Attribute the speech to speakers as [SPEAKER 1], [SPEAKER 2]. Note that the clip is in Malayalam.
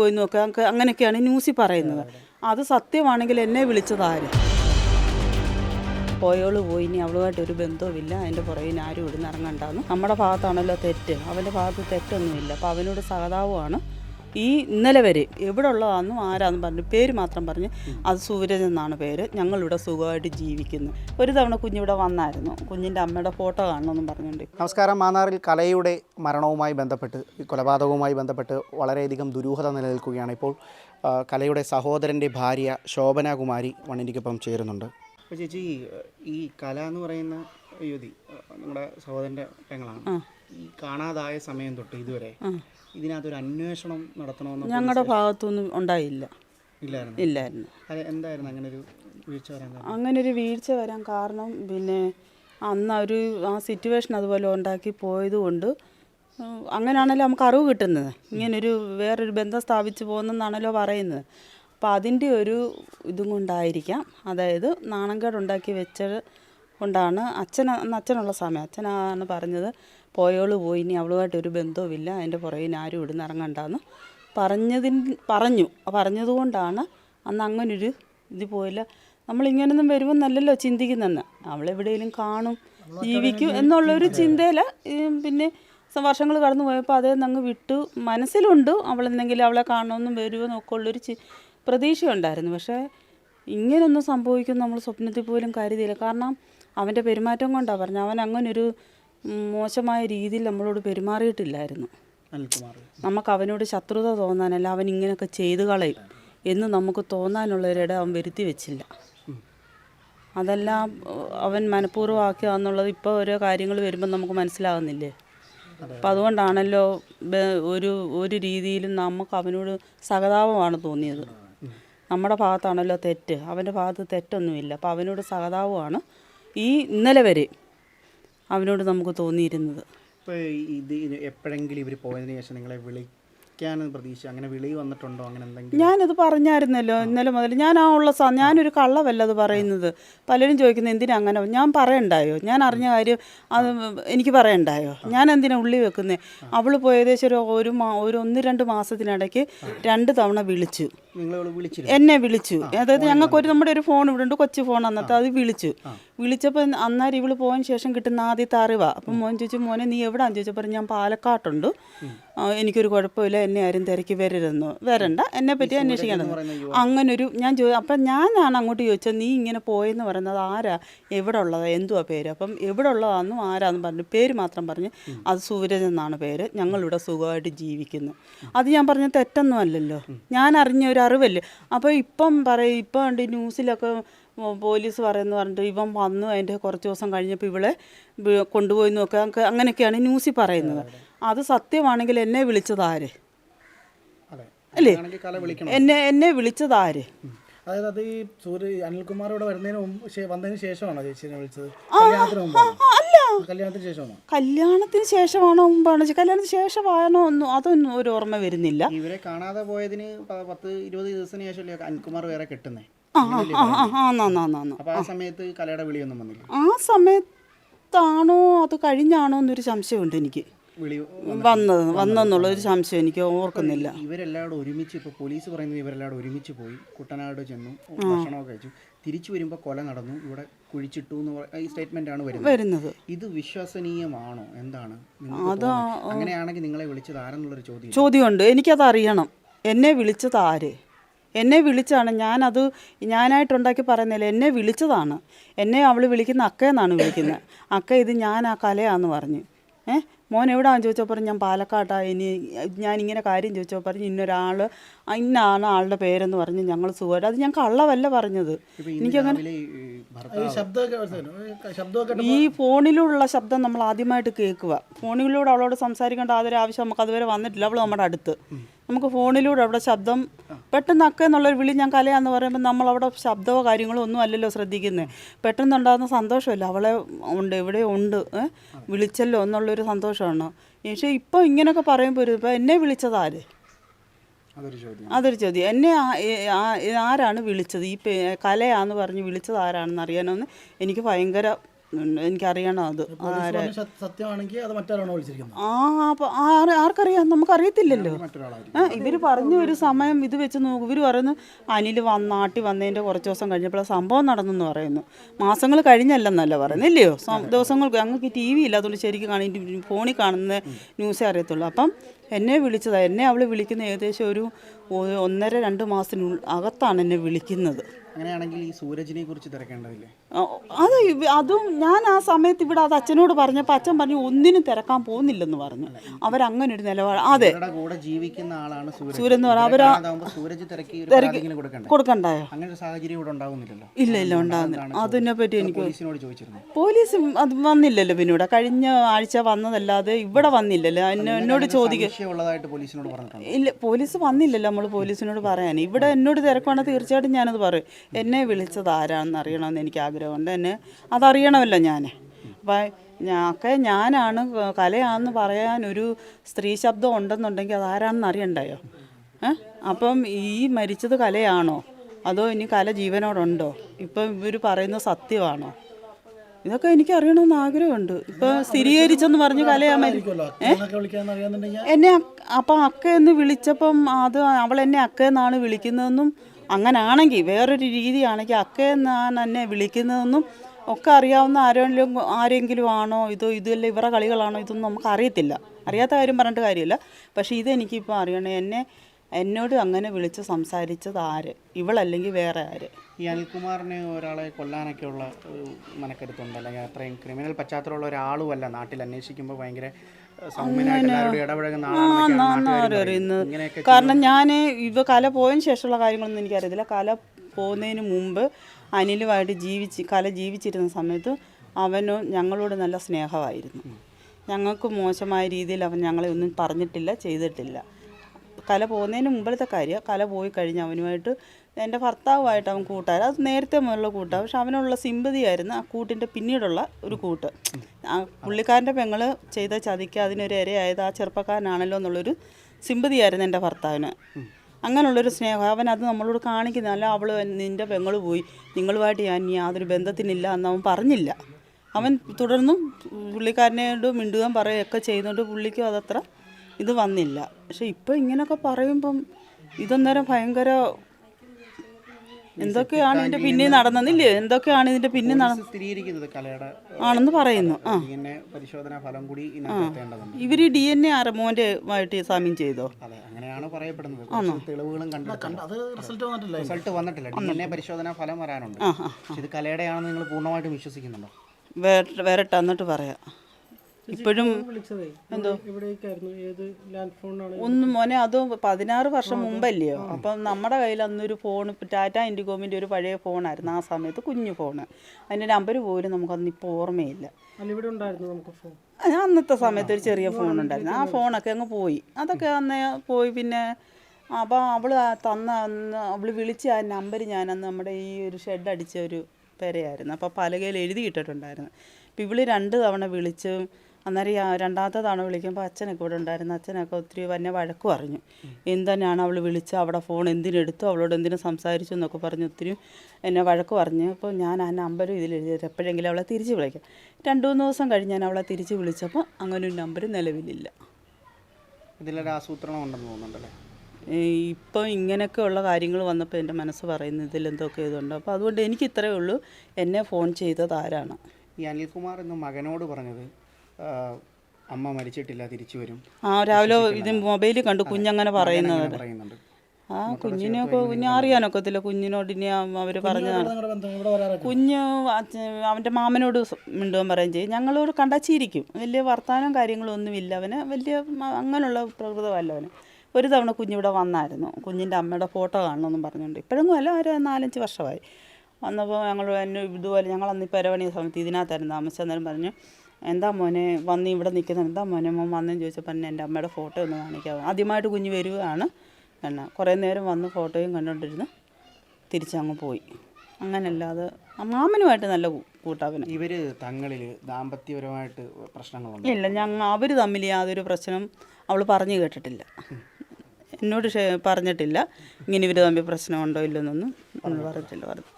[SPEAKER 1] പോയി നോക്കുക. അങ്ങ- അങ്ങനെയൊക്കെയാണ് ന്യൂസിൽ പറയുന്നത്. അത് സത്യമാണെങ്കിൽ എന്നെ വിളിച്ചതാര് പോയോൾ പോയി. ഇനി അവളുമായിട്ട് ഒരു ബന്ധവുമില്ല. അതിന്റെ പുറകിൽ ആരും ഇവിടുന്ന് ഇറങ്ങണ്ടെന്ന്. നമ്മുടെ ഭാഗത്താണല്ലോ തെറ്റ്. അവന്റെ ഭാഗത്ത് തെറ്റൊന്നുമില്ല. അപ്പോൾ അവനോട് സഹതാപമാണ്. ഈ ഇന്നലെ വരെ എവിടെ ഉള്ളതാണെന്നും ആരാന്നും പറഞ്ഞു പേര് മാത്രം പറഞ്ഞ് അത് സൂരജ് എന്നാണ് പേര്. ഞങ്ങളിവിടെ സുഖമായിട്ട് ജീവിക്കുന്നു. ഒരു തവണ കുഞ്ഞിവിടെ വന്നായിരുന്നു. കുഞ്ഞിന്റെ അമ്മയുടെ ഫോട്ടോ കാണണമെന്നും പറഞ്ഞുകൊണ്ട്.
[SPEAKER 2] നമസ്കാരം. മാന്നാറിൽ കലയുടെ മരണവുമായി ബന്ധപ്പെട്ട് ഈ കൊലപാതകവുമായി ബന്ധപ്പെട്ട് വളരെയധികം ദുരൂഹത നിലനിൽക്കുകയാണ് ഇപ്പോൾ കലയുടെ സഹോദരന്റെ ഭാര്യ ശോഭന കുമാരി മണ്ണിനിക്കൊപ്പം ചേരുന്നുണ്ട്. അപ്പോൾ ചേച്ചി ഈ കല എന്ന് പറയുന്ന യുവതി നമ്മുടെ സഹോദരന്റെ പെങ്ങളാണ്. ഈ കാണാതായ സമയം തൊട്ട് ഇതുവരെ ഇതിനകത്തൊരു അന്വേഷണം നടത്തണമെന്ന്
[SPEAKER 1] ഞങ്ങളുടെ ഭാഗത്തൊന്നും ഉണ്ടായില്ല.
[SPEAKER 2] ഇല്ലായിരുന്നു?
[SPEAKER 1] ഇല്ലായിരുന്നു.
[SPEAKER 2] അതെ എന്തായിരുന്നു അങ്ങനെ ഒരു വീഴ്ച വരാൻ കാരണം?
[SPEAKER 1] അങ്ങനെ ഒരു വീഴ്ച വരാൻ കാരണം പിന്നെ അന്ന് ഒരു ആ സിറ്റുവേഷൻ അതുപോലെ ഉണ്ടാക്കി പോയത് കൊണ്ട് അങ്ങനെയാണല്ലോ നമുക്ക് അറിവ് കിട്ടുന്നത്. ഇങ്ങനൊരു വേറൊരു ബന്ധം സ്ഥാപിച്ചു പോകുന്നെന്നാണല്ലോ പറയുന്നത്. അപ്പോൾ അതിന്റെ ഒരു ഇതും കൊണ്ടായിരിക്കാം. അതായത് നാണംകേടുണ്ടാക്കി വെച്ചത് കൊണ്ടാണ് അച്ഛൻ അന്ന് അച്ഛനുള്ള സമയം അച്ഛനാണ് പറഞ്ഞത് പോയോൾ പോയി ഇനി അവളുമായിട്ട് ഒരു ബന്ധവുമില്ല അതിന്റെ പുറകിന് ആരും ഇവിടുന്ന് ഇറങ്ങണ്ടെന്ന് പറഞ്ഞതിന് പറഞ്ഞു. പറഞ്ഞതുകൊണ്ടാണ് അന്ന് അങ്ങനൊരു ഇത് പോയില്ല. നമ്മളിങ്ങനൊന്നും വരുമെന്നല്ലല്ലോ ചിന്തിക്കുന്നെന്ന് അവളെവിടെയെങ്കിലും കാണും ജീവിക്കും എന്നുള്ളൊരു ചിന്തയിൽ പിന്നെ വർഷങ്ങൾ കടന്നു പോയപ്പോൾ അതേ അങ്ങ് വിട്ടു. മനസ്സിലുണ്ട് അവളെന്തെങ്കിലും അവളെ കാണണമെന്നും വരുമോ ഒക്കെ ഉള്ളൊരു ചി പ്രതീക്ഷയുണ്ടായിരുന്നു. പക്ഷേ ഇങ്ങനൊന്നും സംഭവിക്കും നമ്മൾ സ്വപ്നത്തിൽ പോലും കരുതിയില്ല. കാരണം അവന്റെ പെരുമാറ്റം കൊണ്ടാണ് പറഞ്ഞത്. അവൻ അങ്ങനൊരു മോശമായ രീതിയിൽ നമ്മളോട് പെരുമാറിയിട്ടില്ലായിരുന്നു. നമുക്ക് അവനോട് ശത്രുത തോന്നാനല്ല അവൻ ഇങ്ങനെയൊക്കെ ചെയ്തു കളയും എന്ന് നമുക്ക് തോന്നാനുള്ളൊരിട അവൻ വരുത്തി വെച്ചില്ല. അതെല്ലാം അവൻ മനഃപൂർവമാക്കുക എന്നുള്ളത് ഇപ്പോൾ ഓരോ കാര്യങ്ങൾ വരുമ്പോൾ നമുക്ക് മനസ്സിലാകുന്നില്ലേ അപ്പം അതുകൊണ്ടാണല്ലോ ഒരു ഒരു രീതിയിലും നമുക്ക് അവനോട് സഹതാപമാണ് തോന്നിയത്. നമ്മുടെ ഭാഗത്താണല്ലോ തെറ്റ്. അവന്റെ ഭാഗത്ത് തെറ്റൊന്നുമില്ല. അപ്പം അവനോട് സഹതാപമാണ് ഈ ഇന്നലെ വരെ. അവനോട് നമുക്ക് തോന്നിയിരുന്നത്.
[SPEAKER 2] ഇപ്പോൾ ഇത് എപ്പോഴെങ്കിലും ഇവർ പോയതിന് ശേഷം നിങ്ങളെ വിളിക്കാൻ പ്രതീക്ഷ അങ്ങനെ വിളി വന്നിട്ടുണ്ടോ? അങ്ങനെ എന്തെങ്കിലും?
[SPEAKER 1] ഞാനത് പറഞ്ഞായിരുന്നല്ലോ ഇന്നലെ മുതൽ. ഞാൻ ആ ഉള്ള സ ഞാനൊരു കള്ളവല്ല അത് പറയുന്നത്. പലരും ചോദിക്കുന്നത് എന്തിനാ അങ്ങനെ? ഞാൻ പറയണ്ടായോ? ഞാൻ അറിഞ്ഞ കാര്യം അത് എനിക്ക് പറയണ്ടായോ? ഞാൻ എന്തിനാ ഉള്ളി വെക്കുന്നത് അവൾ പോയ ഏകദേശം ഒരു ഒരു മാ ഒരു ഒന്ന് രണ്ട് മാസത്തിനിടയ്ക്ക് രണ്ട് തവണ വിളിച്ചു. എന്നെ വിളിച്ചു. അതായത് ഞങ്ങൾക്കൊരു നമ്മുടെ ഒരു ഫോൺ ഇവിടെ ഉണ്ട് കൊച്ചു ഫോൺ അന്നത്തെ അത് വിളിച്ചു. വിളിച്ചപ്പോൾ അന്നേരം ഇവൾ പോയതിന് ശേഷം കിട്ടുന്ന ആദ്യത്തെ അറിവാ. അപ്പം മോൻ ചോദിച്ചു മോനെ നീ എവിടാന്ന്? ചോദിച്ചപ്പോൾ ഞാൻ പാലക്കാട്ടുണ്ട്. എനിക്കൊരു കുഴപ്പമില്ല എന്നെ ആരും തിരക്കി വരരുതെന്ന്. വരണ്ട എന്നെ പറ്റി അന്വേഷിക്കണം അങ്ങനൊരു ഞാൻ ചോ അപ്പം ഞാനാണ് അങ്ങോട്ട് ചോദിച്ചത് നീ ഇങ്ങനെ പോയെന്ന് പറയുന്നത് ആരാ? എവിടെ ഉള്ളതാ? എന്തുവാ പേര്? അപ്പം എവിടെ ഉള്ളതാണെന്നും ആരാന്നും പറഞ്ഞു പേര് മാത്രം പറഞ്ഞ് അത് സൂരജ് എന്നാണ് പേര്. ഞങ്ങളിവിടെ സുഖമായിട്ട് ജീവിക്കുന്നു. അത് ഞാൻ പറഞ്ഞ തെറ്റൊന്നും അല്ലല്ലോ. ഞാൻ അറിഞ്ഞ ഒരു അറിവല്ലേ. അപ്പോൾ ഇപ്പം പറയും ഇപ്പം ഉണ്ട് ന്യൂസിലൊക്കെ പോലീസ് പറയുന്നു പറഞ്ഞിട്ട് ഇവൻ വന്നു അതിന്റെ കുറച്ച് ദിവസം കഴിഞ്ഞപ്പോൾ ഇവളെ കൊണ്ടുപോയി നോക്കുക. അങ്ങ- അങ്ങനെയൊക്കെയാണ് ന്യൂസിൽ പറയുന്നത്. അത് സത്യമാണെങ്കിൽ എന്നെ
[SPEAKER 2] വിളിച്ചതാര്
[SPEAKER 1] അല്ലേ? എന്നെ എന്നെ വിളിച്ചതാര്
[SPEAKER 3] അതായത് അത് ഈ സൂര്യ അനിൽകുമാർ ഇവിടെ വരുന്നതിന് മുമ്പ് വന്നതിന് ശേഷമാണോ ചേച്ചിനെ വിളിച്ചത്? കല്യാണത്തിന് ശേഷമാണോ?
[SPEAKER 1] കല്യാണത്തിന് ശേഷമാണോ മുമ്പാണോ കല്യാണത്തിന് ശേഷമാണോ ഒന്നും അതൊന്നും ഒരു ഓർമ്മ വരുന്നില്ല.
[SPEAKER 2] ഇവരെ കാണാതെ പോയതിന് പത്ത് ഇരുപത് ദിവസത്തിന് ശേഷമല്ലേ അനിൽകുമാർ വേറെ കെട്ടുന്നേ? അപ്പൊ ആ സമയത്ത് കലയുടെ വിളിയൊന്നും വന്നില്ല.
[SPEAKER 1] ആ സമയത്താണോ അത് കഴിഞ്ഞാണോ എന്നൊരു സംശയമുണ്ട് എനിക്ക്. വന്നത് വന്നെന്നുള്ള ഒരു സംശയം എനിക്ക് ഓർക്കുന്നില്ല.
[SPEAKER 2] ഇവരെല്ലാവരും ഒരുമിച്ച് ഇപ്പൊ പോലീസ് പറയുന്നത് ഇവരെല്ലാവരും ഒരുമിച്ച് പോയി. കുട്ടനാട് ചെന്നു ഭക്ഷണമൊക്കെ കഴിച്ചു. തിരിച്ചു വരുമ്പോൾ കൊല നടന്നു. ഇവിടെ കുഴിച്ചിട്ടു എന്ന് സ്റ്റേറ്റ്മെന്റ് ആണ് വരുന്നത്. ഇത് വിശ്വസനീയമാണോ? എന്താണ്? അങ്ങനെയാണെങ്കിൽ നിങ്ങളെ വിളിച്ചത് ആരെന്നുള്ളൊരു ചോദ്യം
[SPEAKER 1] ചോദ്യമുണ്ട്. എനിക്കത് അറിയണം എന്നെ വിളിച്ചത് ആര്? എന്നെ വിളിച്ചാണ്. ഞാനത് ഞാനായിട്ടുണ്ടാക്കി പറയുന്നില്ല എന്നെ വിളിച്ചതാണ്. എന്നെ അവൾ വിളിക്കുന്ന അക്കയെന്നാണ് വിളിക്കുന്നത്. അക്ക ഇത് ഞാൻ ആ കലയാന്ന് പറഞ്ഞു. ഏഹ് മോൻ എവിടാന്ന് ചോദിച്ചപ്പോൾ പറഞ്ഞു ഞാൻ പാലക്കാട്ടാ. ഇനി ഞാൻ ഇങ്ങനെ കാര്യം ചോദിച്ചപ്പോൾ പറഞ്ഞു ഇന്നൊരാൾ ഇന്നാണ് ആളുടെ പേരെന്ന് പറഞ്ഞ് ഞങ്ങൾ സുഖമായിട്ട് അത് ഞാൻ കള്ളവല്ല പറഞ്ഞത്.
[SPEAKER 2] എനിക്കങ്ങനെ ഈ
[SPEAKER 1] ഫോണിലുള്ള ശബ്ദം നമ്മൾ ആദ്യമായിട്ട് കേൾക്കുക. ഫോണിലൂടെ അവളോട് സംസാരിക്കേണ്ട ആവശ്യം നമുക്ക് അതുവരെ വന്നിട്ടില്ല. അവൾ നമ്മുടെ അടുത്ത്. നമുക്ക് ഫോണിലൂടെ അവിടെ ശബ്ദം പെട്ടെന്ന് അക്ക എന്നുള്ളൊരു വിളി ഞാൻ കലയാന്ന് പറയുമ്പോൾ നമ്മൾ അവിടെ ശബ്ദമോ കാര്യങ്ങളോ ഒന്നും അല്ലല്ലോ ശ്രദ്ധിക്കുന്നത് പെട്ടെന്നുണ്ടാകുന്ന സന്തോഷമല്ല? അവളെ ഉണ്ട് ഇവിടെ ഉണ്ട്? വിളിച്ചല്ലോ എന്നുള്ളൊരു സന്തോഷമാണ്. പക്ഷേ ഇപ്പോൾ ഇങ്ങനെയൊക്കെ പറയുമ്പോൾ ഒരു ഇപ്പോൾ എന്നെ വിളിച്ചതാര്
[SPEAKER 2] അതൊരു ചോദ്യം
[SPEAKER 1] അതൊരു ചോദ്യം. എന്നെ ആരാണ് വിളിച്ചത്? ഈ കലയാന്ന് പറഞ്ഞ് വിളിച്ചത് ആരാണെന്ന് അറിയാനൊന്ന് എനിക്ക് ഭയങ്കര എനിക്കറിയണം അത്.
[SPEAKER 3] സത്യമാണെങ്കിൽ അത് മറ്റാരാണോ വിളിച്ചിരിക്കുന്നത്.
[SPEAKER 1] ആ അപ്പോൾ ആർക്കറിയാം? നമുക്കറിയത്തില്ലല്ലോ. ആ ഇവർ പറഞ്ഞു ഒരു സമയം ഇത് വെച്ച് നോക്കും. ഇവർ പറയുന്നു അനിൽ വന്ന് നാട്ടിൽ വന്നതിന്റെ കുറച്ച് ദിവസം കഴിഞ്ഞപ്പോൾ സംഭവം നടന്നെന്ന് പറയുന്നു. മാസങ്ങൾ കഴിഞ്ഞല്ലെന്നല്ല പറയുന്നില്ലയോ ദിവസങ്ങൾക്ക് ഞങ്ങൾക്ക് ടി വി ഇല്ല അതുകൊണ്ട് ശരിക്കും കാണി ഫോണിൽ കാണുന്ന ന്യൂസേ അറിയത്തുള്ളൂ. അപ്പം എന്നെ വിളിച്ചതാണ് എന്നെ അവൾ വിളിക്കുന്ന ഏകദേശം ഒരു ഒന്നര രണ്ട് മാസത്തിന് അകത്താണ് എന്നെ വിളിക്കുന്നത്.
[SPEAKER 2] അങ്ങനെയാണെങ്കിൽ ഈ സൂരജിനെ കുറിച്ച് തിരക്കേണ്ടതില്ലേ?
[SPEAKER 1] അത് അതും ഞാൻ ആ സമയത്ത് ഇവിടെ അത് അച്ഛനോട് പറഞ്ഞപ്പോൾ അച്ഛൻ പറഞ്ഞു ഒന്നിനും തിരക്കാൻ പോകുന്നില്ലെന്ന് പറഞ്ഞു. അവരങ്ങനെ ഒരു നിലപാട് അതെ.
[SPEAKER 2] കൂടെ ജീവിക്കുന്ന ആളാണ് സൂരജ്.
[SPEAKER 1] എന്ന് പറഞ്ഞാൽ
[SPEAKER 2] സൂരജ്
[SPEAKER 1] കൊടുക്കണ്ടായോ?
[SPEAKER 2] അങ്ങനെ സാഹചര്യം ഇവിടെ ഉണ്ടാവുന്നില്ലല്ലോ.
[SPEAKER 1] ഇല്ല ഇല്ല ഉണ്ടാകുന്നില്ല അതിനെ പറ്റി എനിക്ക്
[SPEAKER 2] പോലീസിനോട് ചോദിച്ചിരുന്നു.
[SPEAKER 1] പോലീസ് അത് വന്നില്ലല്ലോ പിന്നെ ഇവിടെ കഴിഞ്ഞ ആഴ്ച വന്നതല്ലാതെ ഇവിടെ വന്നില്ലല്ലോ. എന്നോട് ചോദിക്കുക
[SPEAKER 2] സംശയമുള്ളതായിട്ട് പോലീസിനോട് പറഞ്ഞിട്ടുണ്ട്?
[SPEAKER 1] ഇല്ല പോലീസ് വന്നില്ലല്ലോ നമ്മൾ പോലീസിനോട് പറയാൻ. ഇവിടെ എന്നോട് തിരക്കുവാണെങ്കിൽ തീർച്ചയായിട്ടും ഞാനത് പറയും. എന്നെ വിളിച്ചത് ആരാണെന്ന് അറിയണമെന്ന് എനിക്ക് ആഗ്രഹമുണ്ട്. എന്നെ അതറിയണമല്ലോ ഞാൻ അപ്പം ഞാക്കെ ഞാനാണ് കലയാണെന്ന് പറയാൻ ഒരു സ്ത്രീ ശബ്ദം ഉണ്ടെന്നുണ്ടെങ്കിൽ അത് ആരാണെന്ന് അറിയണ്ടായോ? ഏ? അപ്പം ഈ മരിച്ചത് കലയാണോ? അതോ ഇനി കല ജീവനോടുണ്ടോ? ഇപ്പം ഇവർ പറയുന്നത് സത്യമാണോ? ഇതൊക്കെ എനിക്ക് അറിയണമെന്ന് ആഗ്രഹമുണ്ട്. ഇപ്പൊ സ്ഥിരീകരിച്ചെന്ന് പറഞ്ഞു കലയാ മരി
[SPEAKER 3] ആയിരിക്കുമല്ലോ അച്ഛനൊക്കെ വിളിക്കാന്ന് അറിയാന്നുണ്ടെങ്കിൽ
[SPEAKER 1] എന്നെ അപ്പൊ അപ്പം അക്ക എന്ന് വിളിച്ചപ്പം അത് അവൾ എന്നെ അക്ക എന്നാണ് വിളിക്കുന്നതെന്നും അങ്ങനാണെങ്കിൽ വേറൊരു രീതിയാണെങ്കിൽ അക്ക എന്നാണ് എന്നെ വിളിക്കുന്നതെന്നും ഒക്കെ അറിയാവുന്ന ആരെങ്കിലും ആരെങ്കിലും ആണോ ഇതോ ഇതല്ല ഇവരുടെ കളികളാണോ ഇതൊന്നും നമുക്ക് അറിയത്തില്ല അറിയാത്ത കാര്യം പറഞ്ഞിട്ട് കാര്യമില്ല. പക്ഷേ ഇതെനിക്കിപ്പോൾ അറിയണേ എന്നെ എന്നോട് അങ്ങനെ വിളിച്ച് സംസാരിച്ചത് ആര്? ഇവളല്ലെങ്കിൽ വേറെ ആര്?
[SPEAKER 2] ഈ അനിൽകുമാറിന് ഒരാളെ കൊല്ലാനൊക്കെ ഉള്ള ഒരു മനക്കരുത്തുണ്ട് അല്ലെങ്കിൽ അത്രയും ക്രിമിനൽ പശ്ചാത്തലമുള്ള ഒരാളും അല്ല നാട്ടിൽ അന്വേഷിക്കുമ്പോൾ ഭയങ്കര
[SPEAKER 1] അറിയുന്നത് കാരണം ഞാൻ ഇവ കല പോയതിന് ശേഷമുള്ള കാര്യങ്ങളൊന്നും എനിക്കറിയത്തില്ല. കല പോകുന്നതിന് മുമ്പ് അനിലുമായിട്ട് ജീവിച്ച് കല ജീവിച്ചിരുന്ന സമയത്ത് അവനോ ഞങ്ങളോട് നല്ല സ്നേഹമായിരുന്നു. ഞങ്ങൾക്ക് മോശമായ രീതിയിൽ അവൻ ഞങ്ങളെ ഒന്നും പറഞ്ഞിട്ടില്ല ചെയ്തിട്ടില്ല. കല പോകുന്നതിന് മുമ്പിലത്തെ കാര്യം കല പോയി കഴിഞ്ഞ് അവനുമായിട്ട് എന്റെ ഭർത്താവുമായിട്ട് അവൻ കൂട്ടാറ്. അത് നേരത്തെ മുതലുള്ള കൂട്ടാണ്. പക്ഷെ അവനുള്ള സിമ്പതിയായിരുന്നു ആ കൂട്ടിന്റെ പിന്നീടുള്ള ഒരു കൂട്ട്. ആ പുള്ളിക്കാരന്റെ പെങ്ങൾ ചെയ്ത ചതിക്ക് അതിനൊരു ഇരയായത് ആ ചെറുപ്പക്കാരനാണല്ലോ എന്നുള്ളൊരു സിമ്പതിയായിരുന്നു എന്റെ ഭർത്താവിന്. അങ്ങനെയുള്ളൊരു സ്നേഹം. അവൻ അത് നമ്മളോട് കാണിക്കുന്ന അല്ല അവൾ നിന്റെ പെങ്ങൾ പോയി. നിങ്ങളുമായിട്ട് ഞാൻ യാതൊരു ബന്ധത്തിനില്ല എന്ന് അവൻ പറഞ്ഞില്ല. അവൻ തുടർന്നും പുള്ളിക്കാരനോട് മിണ്ടുകയും പറയുകയൊക്കെ ചെയ്യുന്നുണ്ട് പുള്ളിക്കും അതത്ര ഇത് വന്നില്ല. പക്ഷെ ഇപ്പം ഇങ്ങനെയൊക്കെ പറയുമ്പം ഇതൊന്നേരം ഭയങ്കര എന്തൊക്കെയാണ് ഇതിന്റെ പിന്നിൽ നടന്നില്ലേ എന്തൊക്കെയാണ് ഇതിന്റെ
[SPEAKER 2] പോലീസ് സ്ഥിരീകരിക്കുന്നത് കലയുടെ
[SPEAKER 1] ആണെന്ന് പറയുന്നു. ആ.
[SPEAKER 2] ഡി എൻ എ പരിശോധനാ ഫലം കൂടി
[SPEAKER 1] ഇവർ ഡി എൻ എ മോന്റെ ആയിട്ട് സാമ്യം ചെയ്തോ?
[SPEAKER 2] അതെ അങ്ങനെയാണ് പറയപ്പെടുന്നത്. തെളിവുകളും
[SPEAKER 3] റിസൾട്ട് വന്നിട്ടില്ല
[SPEAKER 2] റിസൾട്ട് വന്നിട്ടില്ല. ഡി എൻ എ പരിശോധനാ ഫലം വരാനുണ്ട്. ഇത് കലയുടെ ആണെന്ന് നിങ്ങൾ പൂർണമായിട്ടും വിശ്വസിക്കുന്നുണ്ടോ?
[SPEAKER 1] വേറെ വേറെ എന്നിട്ട് പറയാം. ഇപ്പോഴും എന്തോ? ഒന്നും മോനെ അത് പതിനാറ് വർഷം മുമ്പല്ലയോ അപ്പം നമ്മുടെ കയ്യിൽ അന്നൊരു ഫോൺ ടാറ്റ ഇൻഡിഗോമിന്റെ ഒരു പഴയ ഫോണായിരുന്നു ആ സമയത്ത് കുഞ്ഞു ഫോണ്. അതിന്റെ നമ്പർ പോലും നമുക്കന്ന് ഇപ്പോൾ ഓർമ്മയില്ല. അന്നത്തെ സമയത്ത് ഒരു ചെറിയ ഫോൺ ഉണ്ടായിരുന്നു. ആ ഫോണൊക്കെ അങ്ങ് പോയി. അതൊക്കെ അന്ന് പോയി പിന്നെ അപ്പോൾ അവൾ തന്ന അന്ന് അവൾ വിളിച്ച ആ നമ്പർ ഞാൻ അന്ന് നമ്മുടെ ഈ ഒരു ഷെഡ് അടിച്ച ഒരു പെരയായിരുന്നു. അപ്പോൾ പലകയിൽ എഴുതി കിട്ടിട്ടുണ്ടായിരുന്നു അപ്പോൾ ഇവൾ രണ്ട് തവണ വിളിച്ച് അന്നേരം രണ്ടാമത്തെ തവണ വിളിക്കുമ്പോൾ അച്ഛനൊക്കെ ഇവിടെ ഉണ്ടായിരുന്നു. അച്ഛനൊക്കെ ഒത്തിരി വന്നെ വഴക്ക് പറഞ്ഞു. എന്തിനാണ് അവൾ വിളിച്ച് അവിടെ ഫോൺ എന്തിനെടുത്തു? അവളോട് എന്തിനു സംസാരിച്ചു? എന്നൊക്കെ പറഞ്ഞ് ഒത്തിരി എന്നെ വഴക്ക് പറഞ്ഞു. അപ്പോൾ ഞാൻ ആ നമ്പരും ഇതിൽ എഴുതിയത് എപ്പോഴെങ്കിലും അവളെ തിരിച്ച് വിളിക്കാം. രണ്ട് മൂന്ന് ദിവസം കഴിഞ്ഞ് ഞാൻ അവളെ തിരിച്ച് വിളിച്ചപ്പോൾ അങ്ങനെ ഒരു നമ്പർ നിലവിലില്ല.
[SPEAKER 2] ഇതിലൊരു ആസൂത്രണം ഉണ്ടെന്ന് തോന്നുന്നുണ്ടല്ലേ?
[SPEAKER 1] ഇപ്പോൾ ഇങ്ങനെയൊക്കെയുള്ള കാര്യങ്ങൾ വന്നപ്പോൾ എന്റെ മനസ്സ് പറയുന്നു ഇതിലെന്തൊക്കെ ഇതുണ്ട്. അപ്പോൾ അതുകൊണ്ട് എനിക്ക് ഇത്രയേ ഉള്ളൂ. എന്നെ ഫോൺ ചെയ്തത് ആരാണ്?
[SPEAKER 2] ഈ അനിൽകുമാർ എന്ന് മകനോട് പറഞ്ഞത് അമ്മ മരിച്ചിട്ടില്ല തിരിച്ചു വരും.
[SPEAKER 1] ആ രാവിലെ ഇത് മൊബൈലിൽ കണ്ടു കുഞ്ഞങ്ങനെ പറയുന്നത്.
[SPEAKER 2] പറയുന്നുണ്ട്.
[SPEAKER 1] ആ കുഞ്ഞിനെയൊക്കെ കുഞ്ഞ് അറിയാനൊക്കത്തില്ല. കുഞ്ഞിനോട് ഇനി അവർ പറഞ്ഞതാണ് കുഞ്ഞ് അവന്റെ മാമനോട് മിണ്ടുവാൻ പറയുകയും ചെയ്യും. ഞങ്ങളോട് കണ്ടാച്ചിരിക്കും വലിയ വർത്തമാനം കാര്യങ്ങളൊന്നുമില്ല അവന്. വലിയ അങ്ങനെയുള്ള പ്രകൃതമല്ല അവന്. ഒരു തവണ കുഞ്ഞിവിടെ വന്നായിരുന്നു. കുഞ്ഞിന്റെ അമ്മയുടെ ഫോട്ടോ കാണണമെന്നും പറഞ്ഞുകൊണ്ട്. ഇപ്പോഴൊന്നും അല്ല ഒരു നാലഞ്ച് വർഷമായി. വന്നപ്പോൾ ഞങ്ങൾ എന്നെ ഇതുപോലെ ഞങ്ങൾ അന്ന് ഇരവണിയ സമയത്ത് ഇതിനകത്തായിരുന്നു താമസിച്ചത് അന്നേരം പറഞ്ഞു എന്താ മോനെ വന്ന് ഇവിടെ നിൽക്കുന്നത്? എന്താ മോനെ മോൻ വന്നെന്ന് ചോദിച്ചപ്പോൾ എന്നെ എന്റെ അമ്മയുടെ ഫോട്ടോ ഒന്ന് കാണിക്കാവും? ആദ്യമായിട്ട് കുഞ്ഞ് വരികയാണ് എന്നാ കുറേ നേരം വന്ന് ഫോട്ടോയും കണ്ടുകൊണ്ടിരുന്ന് തിരിച്ചങ്ങ് പോയി. അങ്ങനല്ലാതെ മാമനുമായിട്ട് നല്ല കൂട്ടാവിന്
[SPEAKER 2] ഇവർ തങ്ങളിൽ ദാമ്പത്യപരമായിട്ട് പ്രശ്നങ്ങളുണ്ട്
[SPEAKER 1] ഇല്ല ഞങ്ങൾ അവർ തമ്മിൽ യാതൊരു പ്രശ്നം അവൾ പറഞ്ഞു കേട്ടിട്ടില്ല. എന്നോട് പറഞ്ഞിട്ടില്ല. ഇങ്ങനെ ഇവർ തമ്മിൽ പ്രശ്നമുണ്ടോ ഇല്ലെന്നൊന്നും ഒന്നും പറഞ്ഞിട്ടില്ല പറഞ്ഞു